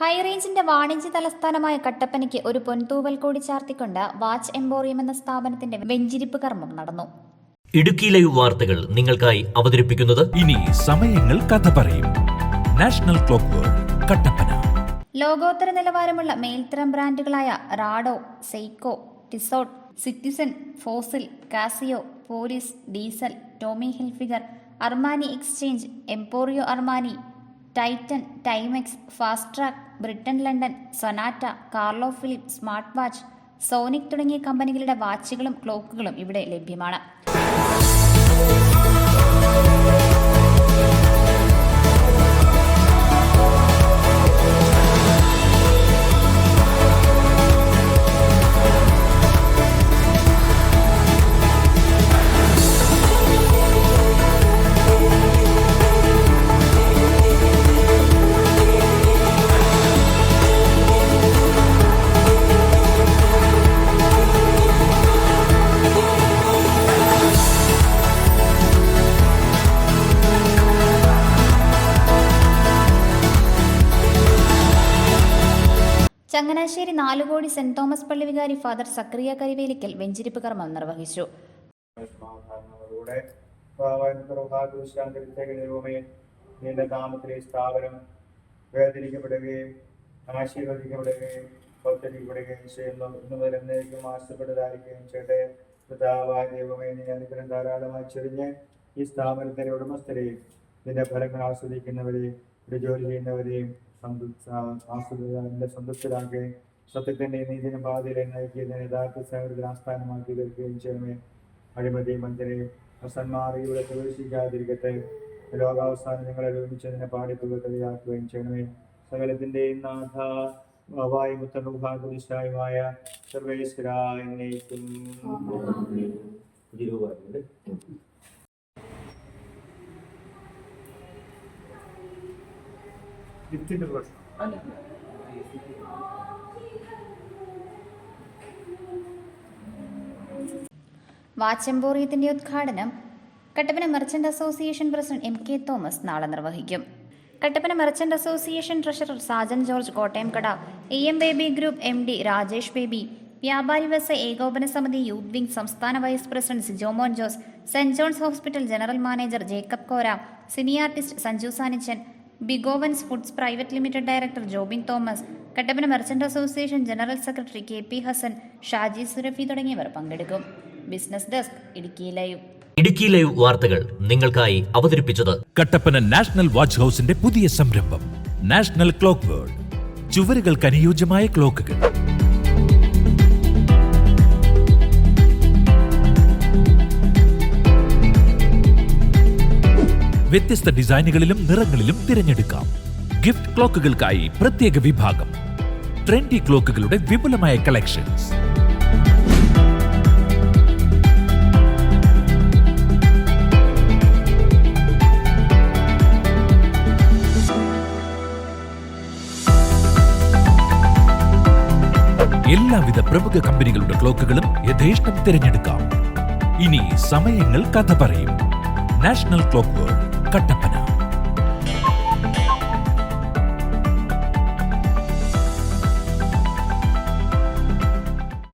ഹൈറേഞ്ചിന്റെ വാണിജ്യ തലസ്ഥാനമായ കട്ടപ്പനയ്ക്ക് ഒരു പൊൻതൂവൽ കൂടി ചാർത്തിക്കൊണ്ട് വാച്ച് എംപോറിയം എന്ന സ്ഥാപനത്തിന്റെ വെഞ്ചിരിപ്പ് കർമ്മം നടന്നു. ഇടുക്കി ലൈവ് വാർത്തകൾ നിങ്ങൾക്കായി അവതരിപ്പിക്കുന്നത് ഇനി സമയങ്ങൾ കഥ പറയും. National clock world Kattappana. ലോകോത്തര നിലവാരമുള്ള മേൽത്തരം ബ്രാൻഡുകളായ Rado Seiko Tissot Citizen Fossil Casio Police Diesel Tommy Hilfiger Armani Exchange Emporio Armani Titan Timex Fastrack Britain London Sonata Carlo Philip smart watch Sonic തുടങ്ങിയ കമ്പനികളുടെ വാച്ചുകളും ക്ലോക്കുകളും ഇവിടെ ലഭ്യമാണ്. ചങ്ങനാശ്ശേരി നാലുകോടി സെന്റ് തോമസ് പള്ളി വികാരി father സക്രിയ കരിവേലിക്കൽ വെഞ്ചിരിപ്പ് കർമ്മം നിർവഹിച്ചു. ദൈവമേ ധാരാളമായി ചൊരിഞ്ഞ് ഈ സ്ഥാപനത്തിന്റെ ഉടമസ്ഥരെയും നിന്റെ ഫലങ്ങൾ ആസ്വദിക്കുന്നവരെയും ഇവിടെ ജോലി ചെയ്യുന്നവരെയും സന്തുഷ്ടരാകെ സത്യത്തിന്റെ നീതിനും നയിക്കുന്നതിന് യഥാർത്ഥ സഹകൃത ആസ്ഥാനമാക്കി തീർക്കുകയും ചെയ്യണമേ. അഴിമതി മന്ത്രിയും അസന്മാർ ഇവിടെ പ്രവേശിക്കാതിരിക്കട്ടെ. ലോകാവസാനം നിങ്ങളെ ഒരുമിച്ചതിനെ പാടിപ്പുകയാക്കുകയും ചെയ്യണമേ. സകലത്തിന്റെയും നാഥ ഭവായി മുത്തനുഭാഗുരിശായുമായ സർവേശ്വരായ പുതിയ പ്രശ്നം. വാച്ചംബോറിയത്തിന്റെ ഉദ്ഘാടനം Kattappana merchant association president M K Thomas നാളെ നിർവഹിക്കും. Kattappana merchant association treasurer Sajan George Kottayamkada A M Baby group M D Rajesh Baby വ്യാപാരി വ്യവസ ഏകോപന സമിതി യൂത്ത് വിംഗ് സംസ്ഥാന vice president Sijomon Jose saint John's hospital general manager Jacob Kora cine artist Sanju Sanichan ബിഗോവൻസ് foods private limited director Jobin Thomas Kattappana merchant association general secretary K P Hasan Shaji Surafi തുടങ്ങിയവർ പങ്കെടുക്കും. Business desk Idukki live. Idukki live വാർത്തകൾ നിങ്ങൾക്കായി അവതരിപ്പിച്ചത് Kattappana national watch ഹൗസിന്റെ പുതിയ സംരംഭം national clock world ചുവരുകൾക്ക് അനുയോജ്യമായ ക്ലോക്കുകൾ. വ്യത്യസ്ത ഡിസൈനുകളിലും നിറങ്ങളിലും തിരഞ്ഞെടുക്കാം. ഗിഫ്റ്റ് ക്ലോക്കുകൾക്കായി പ്രത്യേക വിഭാഗം. ട്രെൻഡി ക്ലോക്കുകളുടെ വിപുലമായ കളക്ഷൻസ്. എല്ലാവിധ പ്രമുഖ കമ്പനികളുടെ ക്ലോക്കുകളും യഥേഷ്ടം തിരഞ്ഞെടുക്കാം. ഇനി സമയങ്ങൾ കഥ പറയും. National clock world. கட்டப்பனா